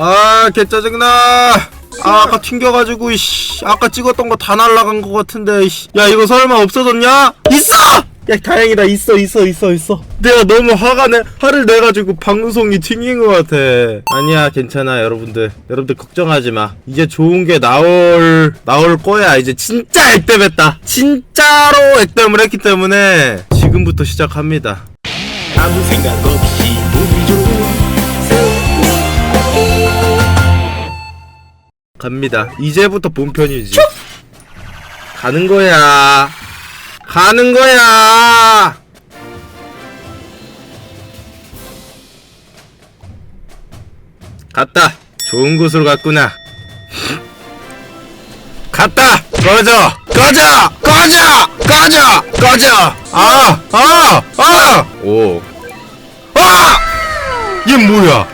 아, 개 짜증나. 아, 아까 튕겨가지고, 이씨. 아까 찍었던 거 다 날라간 것 같은데, 이씨. 야, 이거 설마 없어졌냐? 있어! 야, 다행이다. 있어, 있어, 있어, 있어. 내가 너무 화가 내, 화를 내가지고 방송이 튕긴 것 같아. 아니야, 괜찮아, 여러분들. 여러분들 걱정하지 마. 이제 좋은 게 나올, 나올 거야. 이제 진짜 액땜했다. 진짜로 액땜을 했기 때문에 지금부터 시작합니다. 아무 생각 없이 갑니다. 이제부터 본편이지. 가는 거야. 가는 거야. 갔다. 좋은 곳으로 갔구나. 갔다. 꺼져. 꺼져. 꺼져. 꺼져. 꺼져. 아. 아. 아. 오. 아! 얘 뭐야?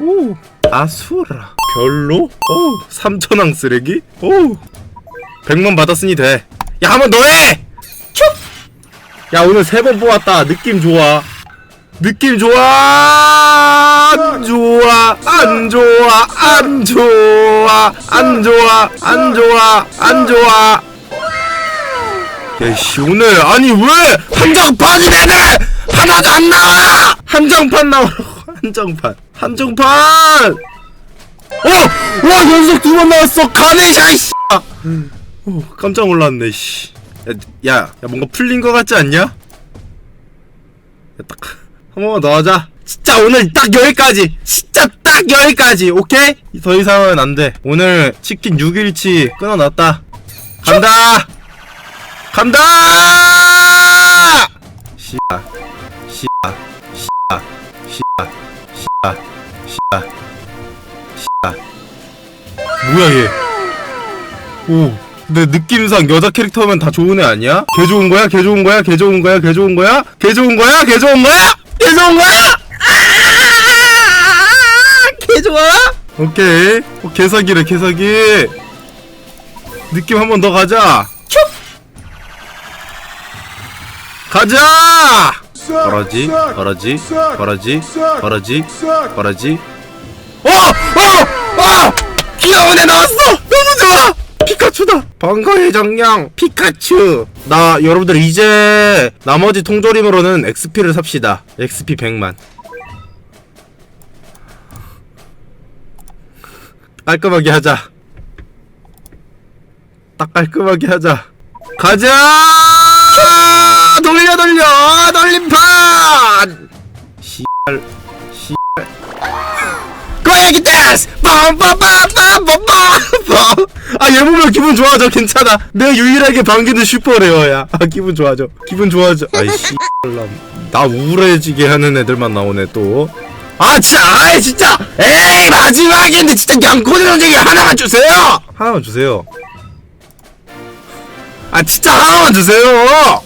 오. 아수라. 별로? 오. 3천왕 쓰레기? 오. 100만 받았으니 돼. 야, 한번 더 해! 촉! 야, 오늘 세 번 뽑았다. 느낌 좋아. 느낌 좋아! 안 좋아! 안 좋아! 안 좋아! 안 좋아! 안 좋아! 안 좋아! 야씨 오늘 아니 왜 한정판이 되네 하나가 안 나와 한정판 나오라고 한정판 한정판 어! 와 연속 두 번 나왔어 가네샤 이씨 어, 깜짝 놀랐네 씨 야, 야, 야 뭔가 풀린 거 같지 않냐? 야, 딱 한 번만 더 하자 진짜 오늘 딱 여기까지 진짜 딱 여기까지 오케이? 더 이상은 안 돼 오늘 치킨 6일치 끊어놨다 간다 간다! 씨야, 씨야, 씨야, 씨야, 씨야, 씨야. 뭐야 얘? 오, 근데 느낌상 여자 캐릭터면 다 좋은 애 아니야? 개 좋은 거야? 개 좋은 거야? 개 좋은 거야? 개 좋은 거야? 개 좋은 거야? 개 좋은 거야? 개 좋은 거야? 아! 개 좋아? 오케이. 어, 개사기래 개사기. 느낌 한 번 더 가자. 가자! 버러지, 버러지, 버러지, 버러지, 버러지. 어! 어! 어! 귀여운 애 나왔어! 너무 좋아! 피카츄다! 번거의 정령, 피카츄! 나, 여러분들 이제, 나머지 통조림으로는 XP를 삽시다. XP 100만. 깔끔하게 하자. 딱 깔끔하게 하자. 가자! 돌려 돌려 돌림판! 씨발 씨발 고양이 댄스! 빰빰빰빰빰빰빰 아 얘 보면 기분 좋아져 괜찮아. 내가 유일하게 반기는 슈퍼레어야. 아 기분 좋아져. 기분 좋아져. 아이 씨발람 나 우울해지게 하는 애들만 나오네 또. 아 진짜 아이 진짜. 에이 마지막인데 진짜 양코드 전쟁이 하나만 주세요. 하나만 주세요. 아 진짜 하나만 주세요.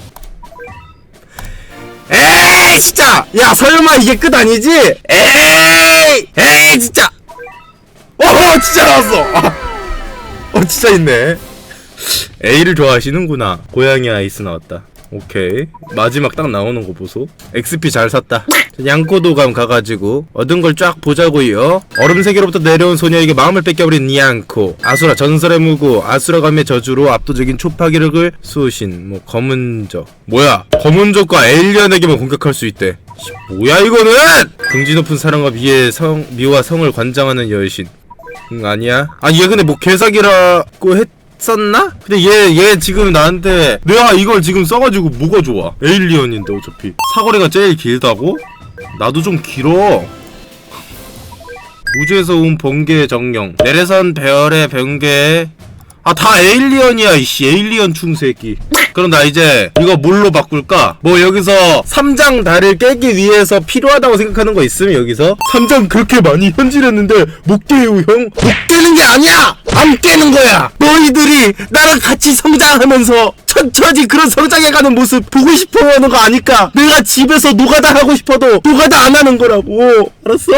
에이 진짜. 야 설마 이게 끝 아니지? 에이 에이 진짜. 어 진짜 나왔어. 아, 어 진짜 있네. A를 좋아하시는구나. 고양이 아이스 나왔다 오케이. 마지막 딱 나오는 거 보소. XP 잘 샀다. 양코도감 가가지고 얻은 걸 쫙 보자고요 얼음 세계로부터 내려온 소녀에게 마음을 뺏겨버린 니앙코. 아수라 전설의 무고 아수라감의 저주로 압도적인 초파기력을 쏘신 뭐 검은적 뭐야? 검은적과 에일리언에게만 공격할 수 있대. 씨, 뭐야 이거는? 등지 높은 사랑과 미의 성 미와 성을 관장하는 여신. 응 아니야. 아니 얘 근데 뭐 개사기라고 했 었나? 근데 얘 얘 지금 나한테 내가 이걸 지금 써가지고 뭐가 좋아? 에일리언인데 어차피. 사거리가 제일 길다고? 나도 좀 길어. 우주에서 온 번개의 정령. 내래선 배열의 번개 아 다 에일리언이야 이씨 에일리언 충새끼 그럼 나 이제 이거 뭘로 바꿀까? 뭐 여기서 삼장 달을 깨기 위해서 필요하다고 생각하는 거 있으면 여기서 삼장 그렇게 많이 현질했는데 못 깨요 형? 못 깨는 게 아니야! 안 깨는 거야! 너희들이 나랑 같이 성장하면서 천천히 그런 성장해가는 모습 보고 싶어 하는 거 아니까 내가 집에서 노가다 하고 싶어도 노가다 안 하는 거라고 알았어?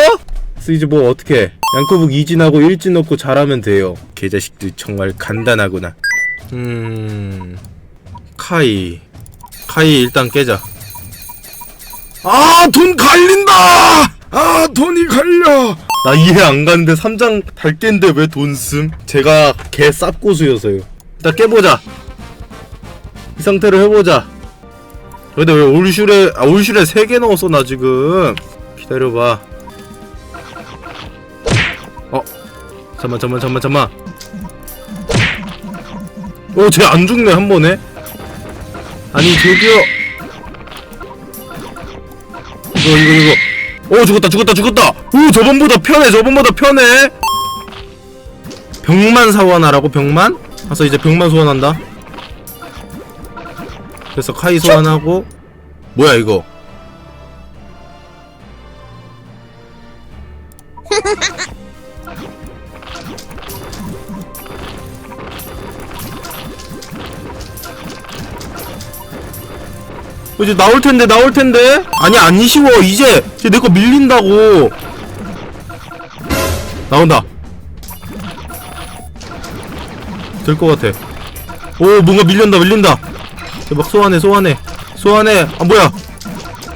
그래서 이제 뭐 어떻게 양코북 이진하고 일진 넣고 잘하면 돼요 개자식들 정말 간단하구나 음... 카이 카이 일단 깨자 아 돈 갈린다 아 돈이 갈려 나 이해 안 가는데 3장 달겠는데 왜돈 씀? 제가 개 쌉고수여서요. 일단 깨보자. 이 상태로 해보자. 근데 왜 올슈레, 아, 올슈레 3개 넣었어, 나 지금. 기다려봐. 잠만, 잠만, 잠만, 잠만. 어, 쟤 안 죽네, 한 번에. 아니, 저기요. 이거, 이거, 이거. 오 죽었다 죽었다 죽었다 오 저번보다 편해 저번보다 편해 병만 사원하라고 병만? 가서 이제 병만 소환한다 그래서 카이 소환하고 뭐야 이거 이제 나올 텐데 나올 텐데? 아니 안 쉬워. 이제 이제 내 거 밀린다고. 나온다. 될 것 같아. 오 뭔가 밀린다 밀린다. 대박 소환해 소환해. 소환해. 아 뭐야?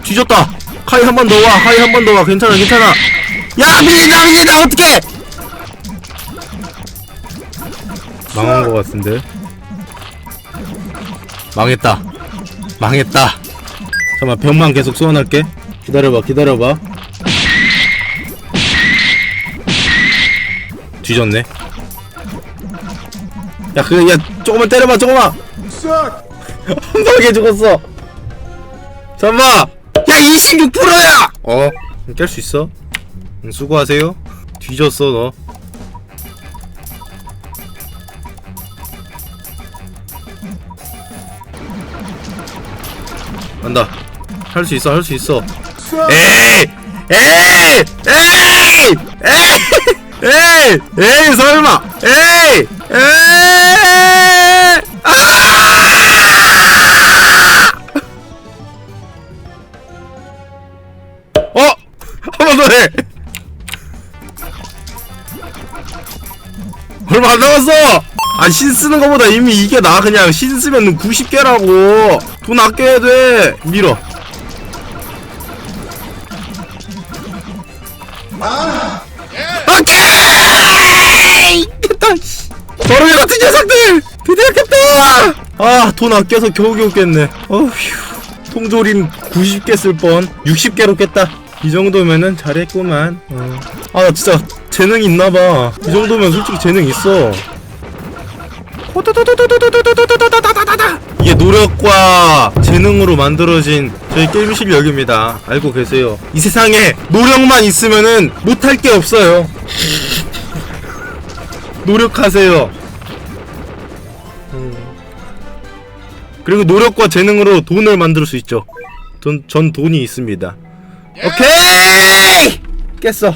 뒤졌다. 카이 한 번 더 와. 카이 한 번 더 와. 괜찮아 괜찮아. 야 밀린다 밀린다. 어떡해! 망한 것 같은데? 망했다. 망했다 잠깐만 병만 계속 소환할게. 기다려봐 기다려봐. 뒤졌네. 야 그래 야 조금만 때려봐 조금만! 한 방에 죽었어! 잠깐만! 야 26%야! 어? 깰 수 있어? 응, 수고하세요. 뒤졌어 너. 간다 할 수 있어 할 수 있어 에이 에이 에이 에이 에이 에이 설마 에이 에이 아! 어? 한 번 더 해! 얼마 안 남았어! 아, 신 쓰는 거보다 이미 이게 나, 그냥. 신 쓰면 90개라고! 돈 아껴야 돼! 밀어. 아, 돈 아껴서 겨우겨우 깼네. 어휴. 통조림 90개 쓸 뻔. 60개로 깼다. 이 정도면은 잘했구만. 어. 아, 나 진짜 재능 있나봐. 이 정도면 솔직히 재능 있어. 이게 노력과 재능으로 만들어진 저희 게임 실력입니다. 알고 계세요. 이 세상에 노력만 있으면은 못할 게 없어요. 노력하세요. 그리고 노력과 재능으로 돈을 만들 수 있죠. 전, 전 돈이 있습니다. 오케이! 깼어.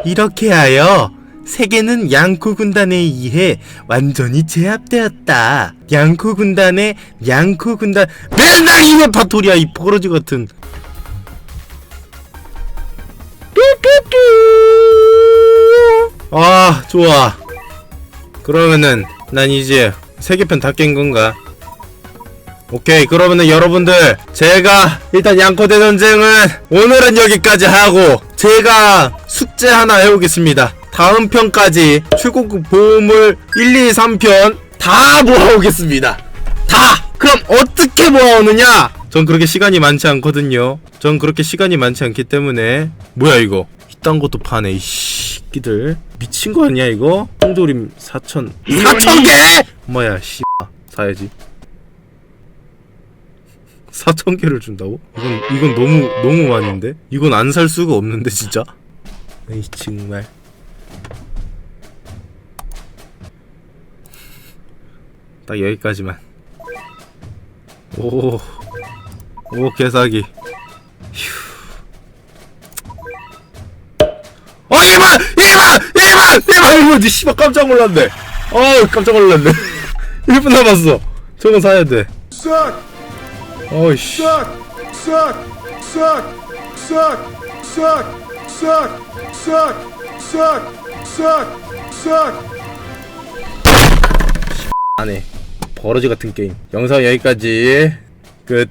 이렇게 하여 세계는 양코 군단에 의해 완전히 제압되었다. 양코 군단의 양코 군단 맨날 이왜 파토리야 이 버러지 같은. 아 좋아. 그러면은 난 이제 세계편 다 깬 건가? 오케이 그러면은 여러분들 제가 일단 양코대 전쟁은 오늘은 여기까지 하고 제가 숙제 하나 해오겠습니다. 다음 편까지 출국국 보물 1, 2, 3편 다 모아오겠습니다. 다! 그럼 어떻게 모아오느냐? 전 그렇게 시간이 많지 않거든요. 전 그렇게 시간이 많지 않기 때문에. 뭐야 이거? 이딴 것도 파네 이씨 끼들 미친 거 아니야 이거? 통조림 4천 4천 개! 뭐야 씨 사야지 4천 개를 준다고? 이건 이건 너무 너무 많은데? 이건 안 살 수가 없는데 진짜? 에이 정말 딱 여기까지만 오오 개사기 이만 이만 이만 니 씨발 깜짝 놀랐네. 어 깜짝 놀랐네. 1분 남았어. 저건 사야 돼. 어이씨. 안해 버러지 같은 게임. 영상 여기까지. 끝